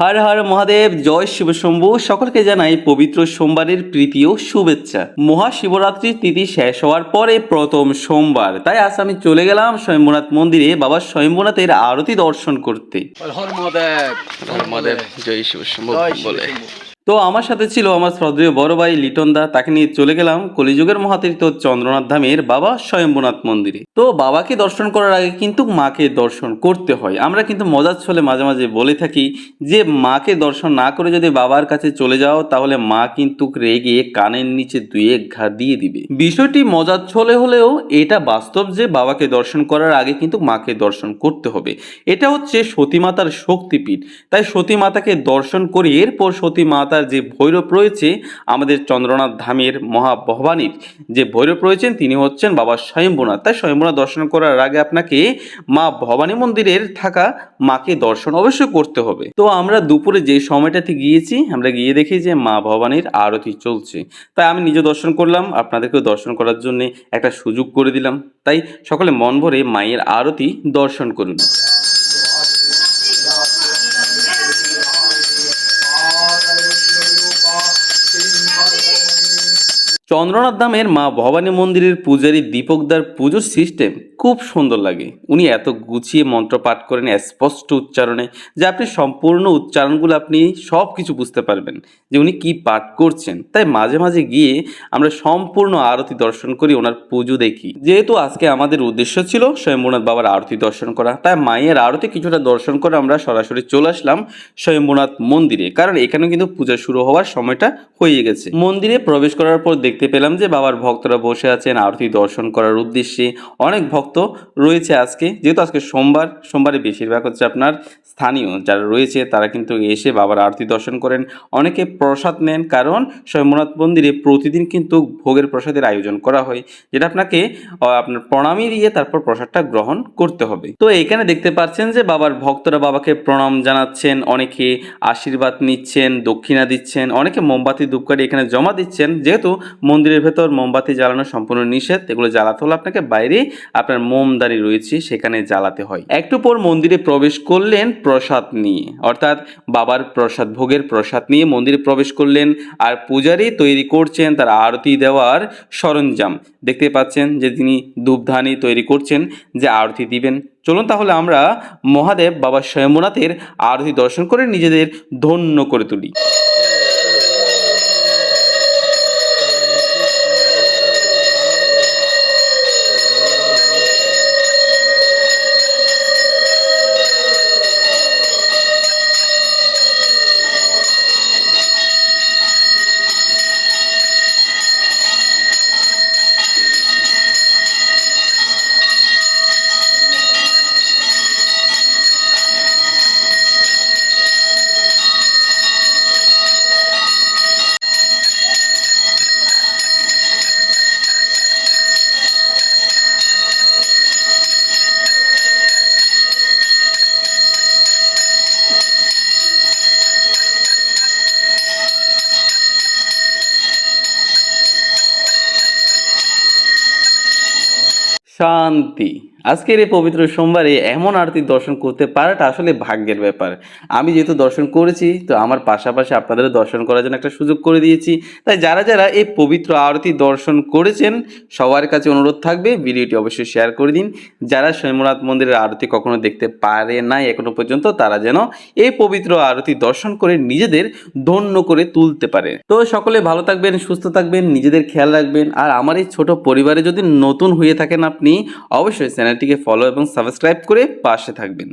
হর হর মহাদেব জয় শিব শম্ভু। সকলকে জানাই পবিত্র সোমবারের প্রীতি ও শুভেচ্ছা। মহাশিবরাত্রির তিথি শেষ হওয়ার পরে প্রথম সোমবার। তাই আজ আমি চলে গেলাম স্বয়ম্ভনাথ মন্দিরে বাবা স্বয়ম্ভনাথের আরতি দর্শন করতে। হর হর মহাদেব মহাদেব জয় শিব শম্ভু বলে। তো আমার সাথে ছিল আমার শ্রদ্ধেয় বড় ভাই লিটন দা, তাকে নিয়ে চলে গেলাম কলিযুগের মহাতীর্থ চন্দ্রনাথ ধামের বাবা স্বয়ম্ভনাথ মন্দিরে। তো বাবাকে দর্শন করার আগে কিন্তু মাকে দর্শন করতে হয়। আমরা কিন্তু মজার ছলে মাঝে মাঝে বলে থাকি যে, মাকে দর্শন না করে যদি বাবার কাছে চলে যাও, তাহলে মা কিন্তু রেগে কানের নিচে এক ঘা দিয়ে দিবে। বিষয়টি মজার ছলে হলেও এটা বাস্তব যে, বাবাকে দর্শন করার আগে কিন্তু মাকে দর্শন করতে হবে। এটা হচ্ছে সতী মাতার শক্তিপীঠ। তাই সতী মাতাকে দর্শন করে এরপর সতী মাতার যে ভৈরব রয়েছে, আমাদের চন্দ্রনাথ ধামের মহাভবানীর যে ভৈরব রয়েছেন, তিনি হচ্ছেন বাবা স্বয়ম্ভনাথ। তাই স্বয়ম্ভনাথ দর্শন করার আগে আপনাকে মা ভবানী মন্দিরের থাকা মাকে দর্শন অবশ্যই করতে হবে। তো আমরা দুপুরে যে সময়টাতে গিয়েছি, আমরা গিয়ে দেখি যে মা ভবানীর আরতি চলছে। তাই আমি নিজে দর্শন করলাম, আপনাদেরকেও দর্শন করার জন্য একটা সুযোগ করে দিলাম। তাই সকলে মন ভরে মায়ের আরতি দর্শন করুন। চন্দ্রনাথ ধামের মা ভবানী মন্দিরের পূজারী দীপকদার পুজোর সিস্টেম খুব সুন্দর লাগে। উনি এত গুছিয়ে মন্ত্র পাঠ করেন, স্পষ্ট উচ্চারণে, যে আপনি সম্পূর্ণ উচ্চারণগুলো আপনি সব কিছু বুঝতে পারবেন যে উনি কি পাঠ করছেন। তাই মাঝে মাঝে গিয়ে আমরা সম্পূর্ণ আরতি দর্শন করি, ওনার পুজো দেখি। যেহেতু আজকে আমাদের উদ্দেশ্য ছিল স্বয়ম্ভনাথ বাবার আরতি দর্শন করা, তাই মায়ের আরতি কিছুটা দর্শন করে আমরা সরাসরি চলে আসলাম স্বয়ম্ভনাথ মন্দিরে। কারণ এখানে কিন্তু পূজা শুরু হওয়ার সময়টা হয়ে গেছে। মন্দিরে প্রবেশ করার পর দেখতে পেলাম যে বাবার ভক্তরা বসে আছেন, আরতি দর্শন করার উদ্দেশ্যে। অনেক ভক্ত রয়েছে আজকে। যেহেতু আজকে সোমবার, সোমবারে বেশিরভাগ হচ্ছে আপনার স্থানীয় যারা রয়েছে, তারা কিন্তু এসে বাবার আরতি দর্শন করেন। অনেকে প্রসাদ নেন, কারণ স্বয়ম্ভনাথ মন্দিরে প্রতিদিন কিন্তু ভোগের প্রসাদের আয়োজন করা হয়, যেটা আপনাকে আপনার প্রণামী দিয়ে তারপর প্রসাদটা গ্রহণ করতে হবে। তো এখানে দেখতে পাচ্ছেন যে বাবার ভক্তরা বাবাকে প্রণাম জানাচ্ছেন, অনেকে আশীর্বাদ নিচ্ছেন, দক্ষিণা দিচ্ছেন, অনেকে মোমবাতি ধূপকাঠি এখানে জমা দিচ্ছেন। যেহেতু মন্দিরের ভেতর মোমবাতি জ্বালানো সম্পূর্ণ নিষেধ। এগুলো জ্বালাতে হলে আপনাকে বাইরে আপনার মোমদারি রয়েছে, সেখানে জ্বালাতে হয়। একটু পর মন্দিরে প্রবেশ করলেন প্রসাদ নিয়ে। অর্থাৎ বাবার প্রসাদ, ভোগের প্রসাদ নিয়ে মন্দিরে প্রবেশ করলেন আর পূজারি তৈরি করছেন তার আরতি দেওয়ার সরঞ্জাম। দেখতে পাচ্ছেন যে তিনি ধূপধানি তৈরি করছেন, যে আরতি দিবেন। চলুন তাহলে আমরা মহাদেব বাবা স্বয়ম্ভনাথের আরতি দর্শন করে নিজেদের ধন্য করে তুলি। ಶಾಂತಿ আজকের এই পবিত্র সোমবারে এমন আরতি দর্শন করতে পারাটা আসলে ভাগ্যের ব্যাপার। আমি যেহেতু দর্শন করেছি, তো আমার পাশাপাশি আপনাদেরও দর্শন করার জন্য একটা সুযোগ করে দিয়েছি। তাই যারা যারা এই পবিত্র আরতি দর্শন করেছেন, সবার কাছে অনুরোধ থাকবে, ভিডিওটি অবশ্যই শেয়ার করে দিন। যারা স্বয়ংনাথ মন্দিরের আরতি কখনো দেখতে পারে নাই এখনও পর্যন্ত, তারা যেন এই পবিত্র আরতি দর্শন করে নিজেদের ধন্য করে তুলতে পারে। তো সকলে ভালো থাকবেন, সুস্থ থাকবেন, নিজেদের খেয়াল রাখবেন। আর আমার এই ছোট পরিবারে যদি নতুন হয়ে থাকেন আপনি, অবশ্যই চ্যানেলটিকে ফলো এবং সাবস্ক্রাইব করে পাশে থাকবেন।